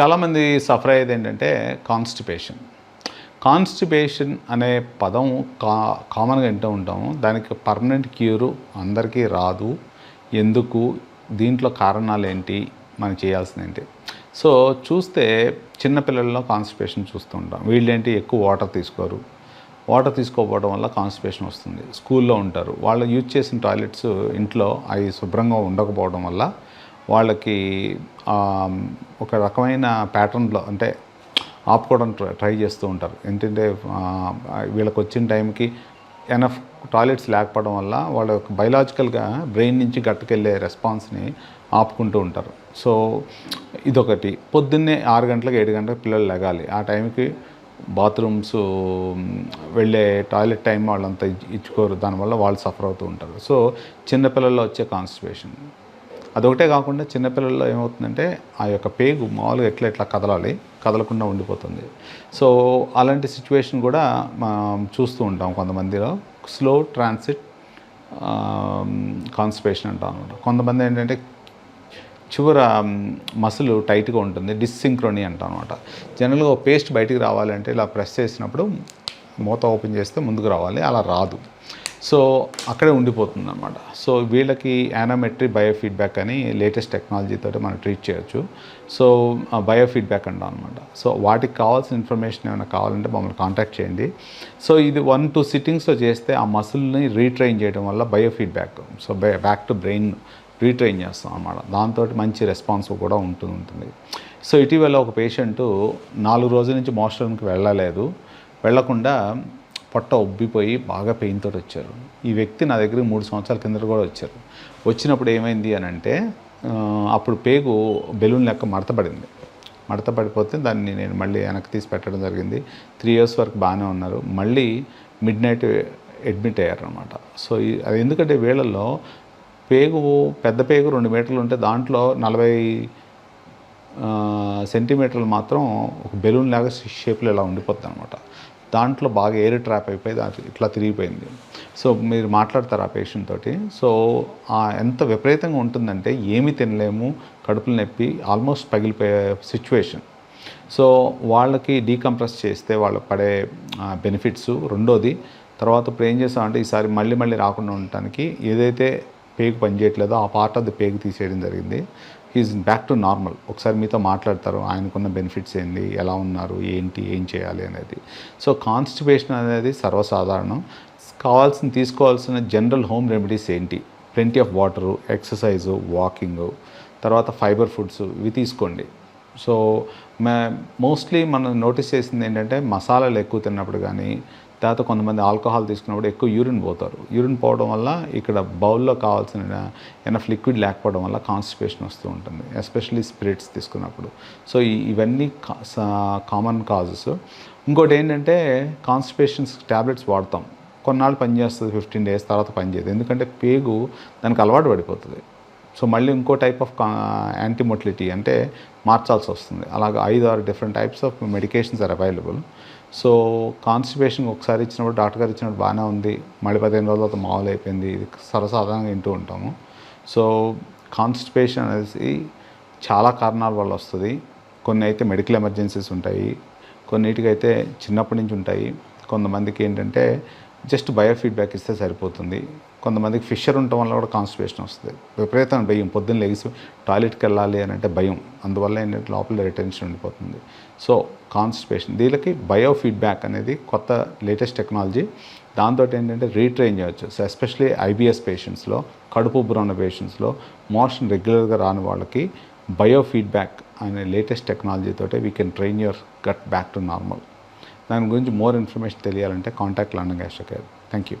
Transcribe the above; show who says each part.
Speaker 1: చాలామంది సఫర్ అయ్యేది ఏంటంటే కాన్స్టిపేషన్ కాన్స్టిపేషన్ అనే పదం కా కామన్గా వింటూ ఉంటాము. దానికి పర్మనెంట్ క్యూరు అందరికీ రాదు. ఎందుకు? దీంట్లో కారణాలు ఏంటి? మనం చేయాల్సింది ఏంటి? సో చూస్తే చిన్నపిల్లల్లో కాన్స్టిపేషన్ చూస్తూ ఉంటాం. వీళ్ళేంటి? ఎక్కువ వాటర్ తీసుకోరు. వాటర్ తీసుకోకపోవడం వల్ల కాన్స్టిపేషన్ వస్తుంది. స్కూల్లో ఉంటారు. వాళ్ళు యూజ్ చేసిన టాయిలెట్స్ ఇంట్లో అవి శుభ్రంగా ఉండకపోవడం వల్ల వాళ్ళకి ఒక రకమైన ప్యాటర్న్లో అంటే ఆపుకోవడం ట్రై ట్రై చేస్తూ ఉంటారు. ఏంటంటే వీళ్ళకి వచ్చిన టైంకి ఎనఫ్ టాయిలెట్స్ లేకపోవడం వల్ల వాళ్ళ యొక్క బయలాజికల్గా బ్రెయిన్ నుంచి గట్టుకెళ్ళే రెస్పాన్స్ని ఆపుకుంటూ ఉంటారు. సో ఇదొకటి. పొద్దున్నే ఆరు గంటలకు ఏడు గంటలకు పిల్లలు లెగాలి. ఆ టైంకి బాత్రూమ్స్ వెళ్ళే టాయిలెట్ టైం వాళ్ళంతా ఇచ్చుకోరు. దానివల్ల వాళ్ళు సఫర్ అవుతూ ఉంటారు. సో చిన్నపిల్లల్లో వచ్చే కాన్స్టిపేషన్. అదొకటే కాకుండా చిన్నపిల్లల్లో ఏమవుతుందంటే ఆ యొక్క పేగు మామూలుగా ఎట్లా ఎట్లా కదలాలి కదలకుండా ఉండిపోతుంది. సో అలాంటి సిచ్యువేషన్ కూడా మనం చూస్తూ ఉంటాం కొంతమందిలో. స్లో ట్రాన్సిట్ కాన్స్టిపేషన్ అంటాం అనమాట కొంతమంది ఏంటంటే చివర మసులు టైట్గా ఉంటుంది డిస్సింక్రోనీ అంటాం అనమాట జనరల్గా పేస్ట్ బయటికి రావాలంటే ఇలా ప్రెస్ చేసినప్పుడు మూత ఓపెన్ చేస్తే ముందుకు రావాలి అలా రాదు. సో అక్కడే ఉండిపోతుంది అనమాట సో వీళ్ళకి యానోమెట్రీ బయోఫీడ్బ్యాక్ అని లేటెస్ట్ టెక్నాలజీతో మనం ట్రీట్ చేయొచ్చు. సో బయోఫీడ్బ్యాక్ అంటాం అనమాట సో వాటికి కావాల్సిన ఇన్ఫర్మేషన్ ఏమైనా కావాలంటే మమ్మల్ని కాంటాక్ట్ చేయండి. సో ఇది వన్ టూ సిట్టింగ్స్లో చేస్తే ఆ మసిల్ని రీట్రైన్ చేయడం వల్ల biofeedback so back to brain retrain చేస్తాం అన్నమాట. దాంతో మంచి రెస్పాన్స్ కూడా ఉంటుంది ఉంటుంది. సో ఇటీవల ఒక పేషెంట్ నాలుగు రోజుల నుంచి మోస్టర్కి వెళ్ళలేదు. వెళ్ళకుండా పొట్ట ఉబ్బిపోయి బాగా పెయిన్తో వచ్చారు. ఈ వ్యక్తి నా దగ్గర మూడు సంవత్సరాల కిందట కూడా వచ్చారు. వచ్చినప్పుడు ఏమైంది అని అంటే అప్పుడు పేగు బెలూన్ లెక్క మడతపడింది. మడత పడిపోతే దాన్ని నేను మళ్ళీ వెనక్కి తీసి పెట్టడం జరిగింది. త్రీ ఇయర్స్ వరకు బాగానే ఉన్నారు. మళ్ళీ మిడ్ నైట్ అడ్మిట్ అయ్యారు అనమాట సో అది ఎందుకంటే వీళ్ళల్లో పేగు పెద్ద పేగు రెండు మీటర్లు ఉంటే దాంట్లో నలభై సెంటీమీటర్లు మాత్రం ఒక బెలూన్ లాగా షేప్లో ఇలా ఉండిపోతుంది అనమాట దాంట్లో బాగా ఎయిర్ ట్రాప్ అయిపోయి దాంట్లో ఇట్లా తిరిగిపోయింది. సో మీరు మాట్లాడతారు ఆ పేషెంట్ తోటి. సో ఎంత విపరీతంగా ఉంటుందంటే ఏమీ తినలేము కడుపులు నొప్పి ఆల్మోస్ట్ పగిలిపోయే సిచ్యువేషన్ సో వాళ్ళకి డీకంప్రెస్ చేస్తే వాళ్ళకి పడే బెనిఫిట్స్ రెండోది. తర్వాత ఇప్పుడు ఏం చేస్తామంటే ఈసారి మళ్ళీ మళ్ళీ రాకుండా ఉండటానికి ఏదైతే పేగు పనిచేయట్లేదో ఆ పార్ట్ ఆఫ్ ది పేగు తీసేయడం జరిగింది. హీఈస్ బ్యాక్ టు నార్మల్ ఒకసారి మీతో మాట్లాడతారు ఆయనకున్న బెనిఫిట్స్ ఏంటి ఎలా ఉన్నారు ఏంటి ఏం చేయాలి అనేది. సో కాన్స్టిపేషన్ అనేది సర్వసాధారణం. కావాల్సిన తీసుకోవాల్సిన జనరల్ హోమ్ రెమెడీస్ ఏంటి? Plenty of water exercise walking తర్వాత ఫైబర్ ఫుడ్స్ ఇవి తీసుకోండి. సో మోస్ట్లీ మనం నోటీస్ చేసింది ఏంటంటే మసాలాలు ఎక్కువ తిన్నప్పుడు కానీ తర్వాత కొంతమంది ఆల్కహాల్ తీసుకున్నప్పుడు ఎక్కువ యూరిన్ పోతారు. యూరిన్ పోవడం వల్ల ఇక్కడ బౌల్లో కావాల్సిన ఎనఫ్ లిక్విడ్ లేకపోవడం వల్ల కాన్స్టిపేషన్ వస్తూ ఉంటుంది ఎస్పెషల్లీ స్పిరిట్స్ తీసుకున్నప్పుడు. సో ఇవన్నీ కామన్ కాజెస్. ఇంకోటి ఏంటంటే కాన్స్టిపేషన్స్ ట్యాబ్లెట్స్ వాడతాం. కొన్నాళ్ళు పనిచేస్తుంది ఫిఫ్టీన్ డేస్ తర్వాత పనిచేయదు. ఎందుకంటే పేగు దానికి అలవాటు పడిపోతుంది. సో మళ్ళీ ఇంకో టైప్ ఆఫ్ యాంటీమోటిలిటీ అంటే మార్చాల్సి వస్తుంది. అలాగే ఐదు ఆరు different types of medications are available so constipation ఒకసారి ఇచ్చినప్పుడు డాక్టర్ గారు ఇచ్చినప్పుడు బాగానే ఉంది. మళ్ళీ పదిహేను రోజుల తర్వాత మామూలు అయిపోయింది. ఇది సర్వసాధారణంగా వింటూ ఉంటాము. సో కాన్స్టిపేషన్ అనేది చాలా కారణాల వల్ల వస్తుంది. కొన్ని అయితే మెడికల్ ఎమర్జెన్సీస్ ఉంటాయి. కొన్నిటికైతే చిన్నప్పటి నుంచి ఉంటాయి. కొంతమందికి ఏంటంటే జస్ట్ బయో ఫీడ్బ్యాక్ ఇస్తే సరిపోతుంది. కొంతమందికి ఫిషర్ ఉండటం వల్ల కూడా కాన్స్టిపేషన్ వస్తుంది. విపరీతమైన భయం. పొద్దున్న లెగిసి టాయిలెట్కి వెళ్ళాలి అని అంటే భయం. అందువల్ల ఏంటంటే లోపల రిటెన్షన్ ఉండిపోతుంది. So constipation. దీనికి బయో ఫీడ్బ్యాక్ అనేది కొత్త లేటెస్ట్ టెక్నాలజీ. దాంతో ఏంటంటే రీట్రైన్ చేయొచ్చు. సో ఎస్పెషలీ ఐబిఎస్ పేషెంట్స్లో కడుపు ఉన్న పేషెంట్స్లో మోషన్ రెగ్యులర్గా రాని వాళ్ళకి బయో ఫీడ్బ్యాక్ అనే latest technology we can train your gut back to normal దాని గురించి మోర్ ఇన్ఫర్మేషన్ తెలియాలంటే contact London gastro care thank you